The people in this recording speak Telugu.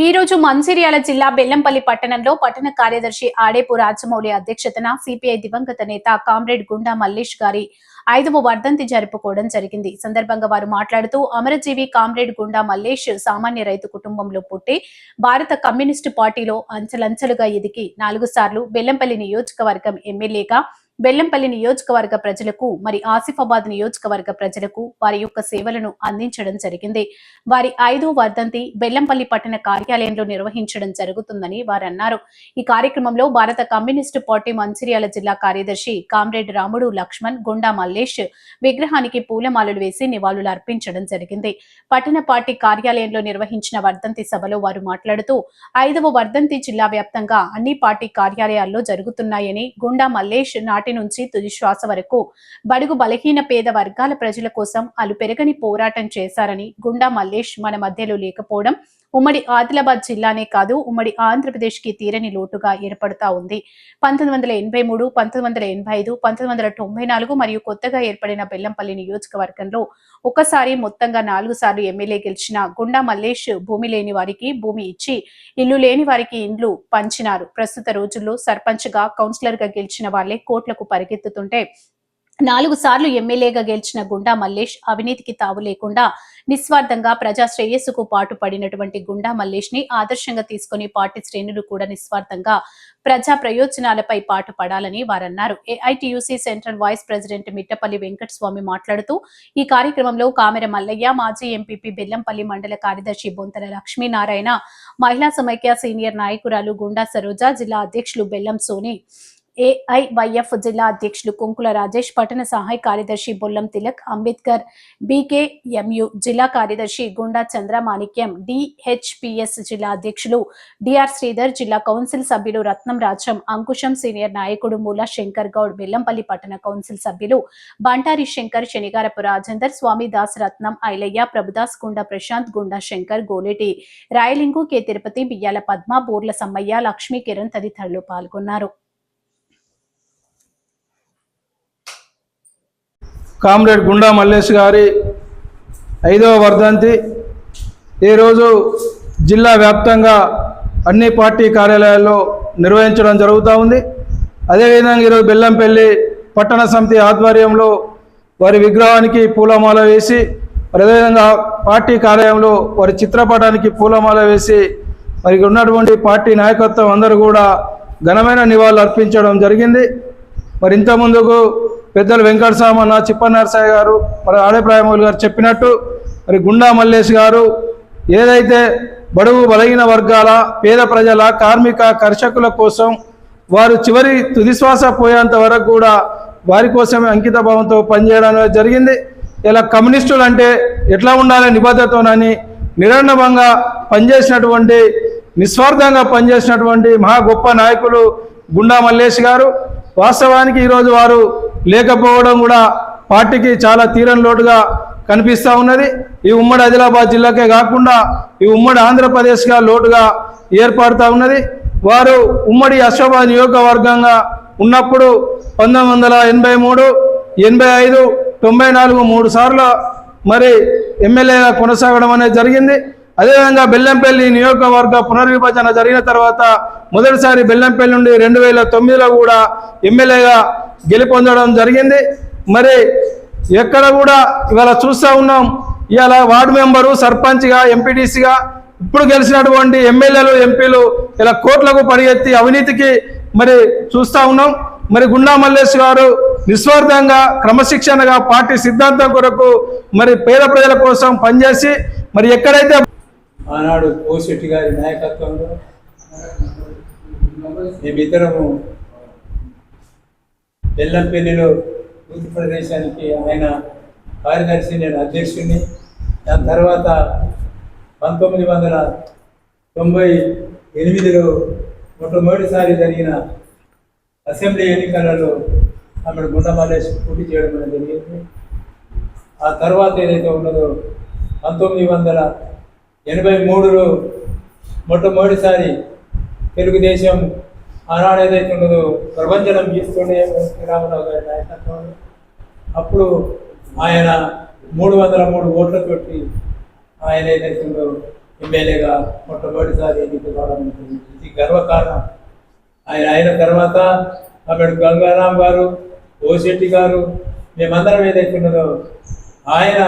ఈ రోజు మంచిర్యాల జిల్లా బెల్లంపల్లి పట్టణంలో పట్టణ కార్యదర్శి ఆడేపు రాజమౌళి అధ్యక్షతన సిపిఐ దివంగత నేత కామ్రేడ్ గుండా మల్లేష్ గారి ఐదవ వర్ధంతి జరుపుకోవడం జరిగింది. సందర్భంగా వారు మాట్లాడుతూ అమరజీవి కామ్రేడ్ గుండా మల్లేష్ సామాన్య రైతు కుటుంబంలో పుట్టి భారత కమ్యూనిస్టు పార్టీలో అంచలంచలుగా ఎదిగి నాలుగు సార్లు బెల్లంపల్లి నియోజకవర్గం ఎమ్మెల్యేగా బెల్లంపల్లి నియోజకవర్గ ప్రజలకు మరి ఆసిఫాబాద్ నియోజకవర్గ ప్రజలకు వారి యొక్క సేవలను అందించడం జరిగింది. వారి ఐదో వర్ధంతి బెల్లంపల్లి పట్టణ కార్యాలయంలో నిర్వహించడం జరుగుతుందని వారు అన్నారు ఈ కార్యక్రమంలో భారత కమ్యూనిస్టు పార్టీ మంచిర్యాల జిల్లా కార్యదర్శి కామ్రేడ్ రాముడు లక్ష్మణ్ గుండా మల్లేష్ విగ్రహానికి పూలమాలలు వేసి నివాళులు అర్పించడం జరిగింది. పట్టణ పార్టీ కార్యాలయంలో నిర్వహించిన వర్ధంతి సభలో వారు మాట్లాడుతూ ఐదవ వర్ధంతి జిల్లా వ్యాప్తంగా అన్ని పార్టీ కార్యాలయాల్లో జరుగుతున్నాయని గుండా మల్లేష్ నాటి నుంచి తుది శ్వాస వరకు. బడుగు బలహీన పేద వర్గాల ప్రజల కోసం అలు పెరగని పోరాటం చేశారని గుండా మల్లేష్ మన మధ్యలో లేకపోవడం ఉమ్మడి ఆదిలాబాద్ జిల్లానే కాదు ఉమ్మడి ఆంధ్రప్రదేశ్కి తీరని లోటుగా ఏర్పడతా ఉంది. పంతొమ్మిది వందల ఎనభై మూడు పంతొమ్మిది వందల ఎనభై ఐదు పంతొమ్మిది వందల తొంభై నాలుగు మరియు కొత్తగా ఏర్పడిన బెల్లంపల్లి నియోజకవర్గంలో ఒక్కసారి మొత్తంగా నాలుగు సార్లు ఎమ్మెల్యే గెలిచిన గుండా మల్లేష్ భూమి లేని వారికి భూమి ఇచ్చి ఇల్లు లేని వారికి ఇండ్లు పంచినారు. ప్రస్తుత రోజుల్లో సర్పంచ్గా కౌన్సిలర్గా గెలిచిన వాళ్ళే కోట్లకు పరిగెత్తుతుంటే నాలుగు సార్లు ఎమ్మెల్యేగా గెలిచిన గుండా మల్లేష్ అవినీతికి తావు లేకుండా నిస్వార్థంగా ప్రజా శ్రేయస్సుకు పాటు పడినటువంటి గుండా మల్లేష్ని ఆదర్శంగా తీసుకుని పార్టీ శ్రేణులు కూడా నిస్వార్థంగా ప్రజా ప్రయోజనాలపై పాటు పడాలని వారన్నారు. AITUC central vice president Mittapalli Venkata Swamy మాట్లాడుతూ ఈ కార్యక్రమంలో కామెర మల్లయ్య మాజీ ఎంపీపీ బెల్లంపల్లి మండల కార్యదర్శి బొంతల లక్ష్మీనారాయణ మహిళా సమైక్య సీనియర్ నాయకురాలు గుండా సరోజ జిల్లా అధ్యక్షులు బెల్లం సోని ఏఐవైఎఫ్ జిల్లా అధ్యక్షులు కుంకుల రాజేష్ పట్టణ సహాయ కార్యదర్శి బొల్లం తిలక్ అంబేద్కర్ బీకేఎంయు జిల్లా కార్యదర్శి గుండా చంద్రమాణిక్యం డిహెచ్పిఎస్ జిల్లా అధ్యక్షులు డిఆర్ శ్రీధర్ జిల్లా కౌన్సిల్ సభ్యులు రత్నం రాజం అంకుశం సీనియర్ నాయకుడు మూల శంకర్ గౌడ్ బెల్లంపల్లి పట్టణ కౌన్సిల్ సభ్యులు బంటారి శంకర్ శనిగారపు రాజేందర్ స్వామి దాస్ రత్నం ఐలయ్య ప్రభుదాస్ గుండా ప్రశాంత్ గుండా శంకర్ గోలేటి రాయలింగు కె తిరుపతి బియ్యాల పద్మ బోర్ల సమ్మయ్య లక్ష్మీ కిరణ్ తదితరులు పాల్గొన్నారు. కామ్రేడ్ గుండా మల్లేష్ గారి ఐదవ వర్ధంతి. ఈరోజు జిల్లా వ్యాప్తంగా అన్ని పార్టీ కార్యాలయాల్లో నిర్వహించడం జరుగుతూ ఉంది. అదేవిధంగా ఈరోజు బెల్లంపల్లి పట్టణ సమితి ఆధ్వర్యంలో వారి విగ్రహానికి పూలమాల వేసి మరి అదేవిధంగా పార్టీ కార్యాలయంలో వారి చిత్రపటానికి పూలమాల వేసి మరి ఉన్నటువంటి పార్టీ నాయకత్వం అందరూ కూడా ఘనమైన నివాళులు అర్పించడం జరిగింది. మరి ఇంత ముందుకు పెద్దలు వెంకట సామన్న చిప్ప గారు మరి ఆడేప్రాయమౌలి గారు చెప్పినట్టు మరి గుండా మల్లేష్ గారు ఏదైతే బడుగు బలహీన వర్గాల పేద ప్రజల కార్మిక కర్షకుల కోసం వారు చివరి తుదిశ్వాస పోయేంత వరకు కూడా వారి కోసమే అంకిత భావంతో పనిచేయడం అనేది జరిగింది. ఇలా కమ్యూనిస్టులు అంటే ఎట్లా ఉండాలి నిబద్ధతోనని నిరండభంగా పనిచేసినటువంటి నిస్వార్థంగా పనిచేసినటువంటి మహా గొప్ప నాయకులు గుండా మల్లేష్ గారు. వాస్తవానికి ఈరోజు వారు లేకపోవడం కూడా పార్టీకి చాలా తీరని లోటుగా కనిపిస్తూ ఉన్నది. ఈ ఉమ్మడి ఆదిలాబాద్ జిల్లాకే కాకుండా ఈ ఉమ్మడి ఆంధ్రప్రదేశ్గా లోటుగా ఏర్పడుతూ ఉన్నది. వారు ఉమ్మడి అశోభా నియోజకవర్గంగా ఉన్నప్పుడు పంతొమ్మిది వందల ఎనభై మూడు ఎనభై ఐదు తొంభై నాలుగు మూడు సార్లు మరి ఎమ్మెల్యేగా కొనసాగడం అనేది జరిగింది. అదేవిధంగా బెల్లంపల్లి నియోజకవర్గ పునర్విభజన జరిగిన తర్వాత మొదటిసారి బెల్లంపల్లి నుండి రెండు వేల తొమ్మిదిలో కూడా ఎమ్మెల్యేగా గెలుపొందడం జరిగింది. మరి ఎక్కడ కూడా ఇవాళ చూస్తూ ఉన్నాం ఇవాళ వార్డు మెంబరు సర్పంచ్గా ఎంపీటీసీగా ఇప్పుడు గెలిచినటువంటి ఎమ్మెల్యేలు ఎంపీలు ఇలా కోట్లకు పరిగెత్తి అవినీతికి మరి చూస్తూ ఉన్నాం. మరి గుండా మల్లేష్ గారు నిస్వార్థంగా క్రమశిక్షణగా పార్టీ సిద్ధాంతం కొరకు మరి పేద ప్రజల కోసం పనిచేసి మరి ఎక్కడైతే ఆనాడు కోశెట్టి గారి నాయకత్వంలో మేమిద్దరము బెల్లంపల్లిలో తూర్పు ప్రదేశానికి ఆయన కార్యదర్శి నేను అధ్యక్షుడిని దాని తర్వాత పంతొమ్మిది వందల తొంభై ఎనిమిదిలో మొట్టమొదటిసారి జరిగిన అసెంబ్లీ ఎన్నికలలో ఆమె గుండమల్లేష్ పోటీ చేయడం అనేది జరిగింది. ఆ తర్వాత ఏదైతే ఉన్నదో పంతొమ్మిది వందల ఎనభై మూడులో మొట్టమొదటిసారి తెలుగుదేశం ఆనాడు ఏదైతే ఉండదో ప్రభంజనం చేస్తుండే శ్రీరామరావు గారి నాయకత్వంలో అప్పుడు ఆయన మూడు వందల మూడు ఓట్ల పెట్టి ఆయన ఏదైతే ఉండో ఎమ్మెల్యేగా మొట్టమొదటిసారి ఎన్నిక ఇది గర్వకారణం ఆయన అయిన తర్వాత అప్పుడు గంగారాం గారు ఓశెట్టి గారు మేమందరం ఏదైతే ఉన్నదో ఆయన